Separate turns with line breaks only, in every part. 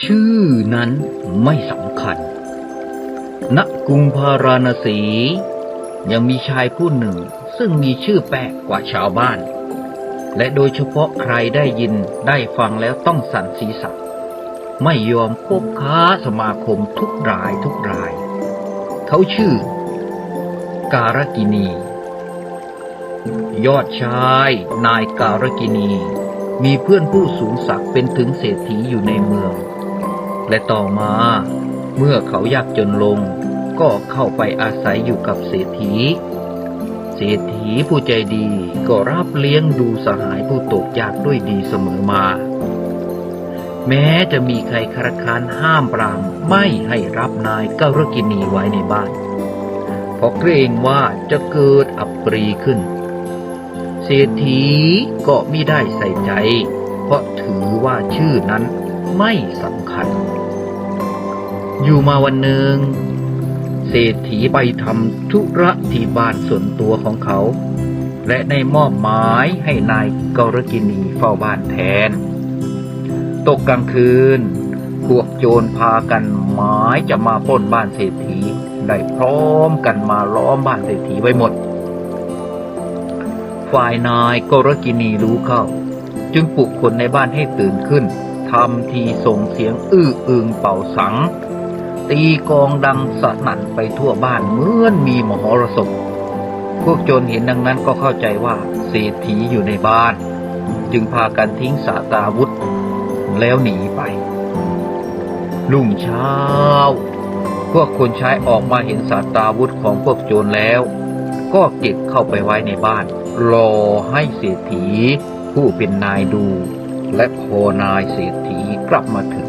ชื่อนั้นไม่สำคัญ ณ กรุงพาราณสี ยังมีชายผู้หนึ่งซึ่งมีชื่อแปลกกว่าชาวบ้าน และโดยเฉพาะใครได้ยินได้ฟังแล้วต้องสั่นศีรษะ ไม่ยอมคบค้าสมาคมทุกรายทุกราย เขาชื่อ การกินี ยอดชายนายการกินี มีเพื่อนผู้สูงศักดิ์เป็นถึงเศรษฐีอยู่ในเมือง และต่อมา เมื่อเขายากจนลง ก็เข้าไปอาศัยอยู่กับเศรษฐี เศรษฐีผู้ใจดีก็รับเลี้ยงดูสหายผู้ตกยากด้วยดีเสมอมา แม้จะมีใครคารคานห้ามปรามไม่ให้รับนายเการกินีไว้ในบ้าน เพราะเกรงว่าจะเกิดอับปรีขึ้น เศรษฐีก็ไม่ได้ใส่ใจ เพราะถือว่าชื่อนั้นไม่สำคัญ อยู่มาวันหนึ่งเศรษฐีไปทำธุระที่บ้านส่วนตัวของเขา และได้มอบหมายให้นายกรกินีเฝ้าบ้านแทน ตกกลางคืน พวกโจรพากันหมายจะมาปล้นบ้านเศรษฐีได้พร้อมกันมาล้อมบ้านเศรษฐีไว้หมด ฝ่ายนายกรกินีรู้เข้า จึงปลุกคนในบ้านให้ตื่นขึ้นทำทีส่งเสียงอื้ออึงเป่าสัง ตีกองดังสนั่นไปทั่วบ้านเหมือนมีมหรสพพวกโจรเห็นดังนั้นก็เข้าใจว่าเศรษฐีอยู่ในบ้าน จึงพากันทิ้งสาตาวุธ แล้วหนีไป ลุ่งเช้า พวกคนใช้ออกมาเห็นสาตาวุธของพวกโจรแล้ว ก็เก็บเข้าไปไว้ในบ้าน รอให้เศรษฐีผู้เป็นนายดู และพอนายเศรษฐีกลับมาถึง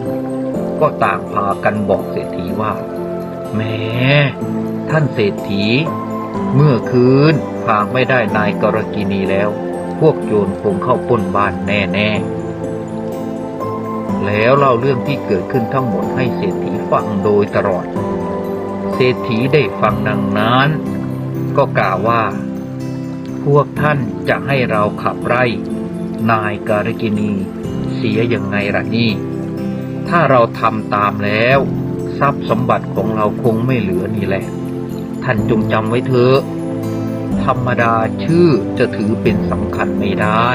ก็ต่างพากันบอกเศรษฐีว่า แม้ท่านเศรษฐี เมื่อคืนหากไม่ได้นายกรกินีแล้ว พวกโจรคงเข้าป้นบ้านแน่ๆ แล้วเล่าเรื่องที่เกิดขึ้นทั้งหมดให้เศรษฐีฟังโดยตลอด เศรษฐีได้ฟังดังนั้น ก็กล่าวว่า พวกท่านจะให้เราขับไล่นายการกินีเสียยังไงล่ะนี่ ถ้าเราทำตามแล้ว ทรัพย์สมบัติของเราคงไม่เหลือนี่แหละ ท่านจงจำไว้เถอะธรรมดาชื่อจะถือเป็นสำคัญไม่ได้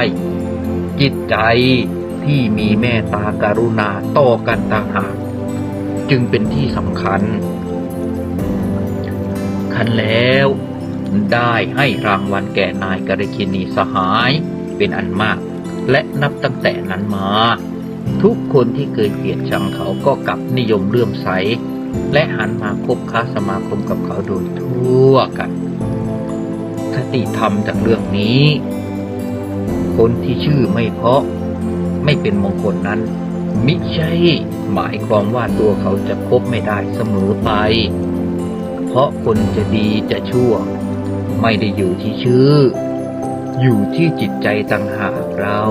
จิตใจที่มีแม่ตาการุณาต่อกันต่างหากจึงเป็นที่สำคัญ คันแล้วได้ให้รางวัลแก่นายกรกินีสหายเป็นอันมาก และนับตั้งแต่นั้นมา ทุกคนที่เคยเกลียดชังเขาก็กลับนิยมเลื่อมใส และหันมาคบค้าสมาคมกับเขาโดยทั่วกัน คติธรรมจากเรื่องนี้ คนที่ชื่อไม่เพราะ ไม่เป็นมงคลนั้น มิใช่หมายความว่าตัวเขาจะคบไม่ได้เสมอไป เพราะคนจะดีจะชั่ว ไม่ได้อยู่ที่ชื่อ อยู่ที่จิตใจต่างหากเรา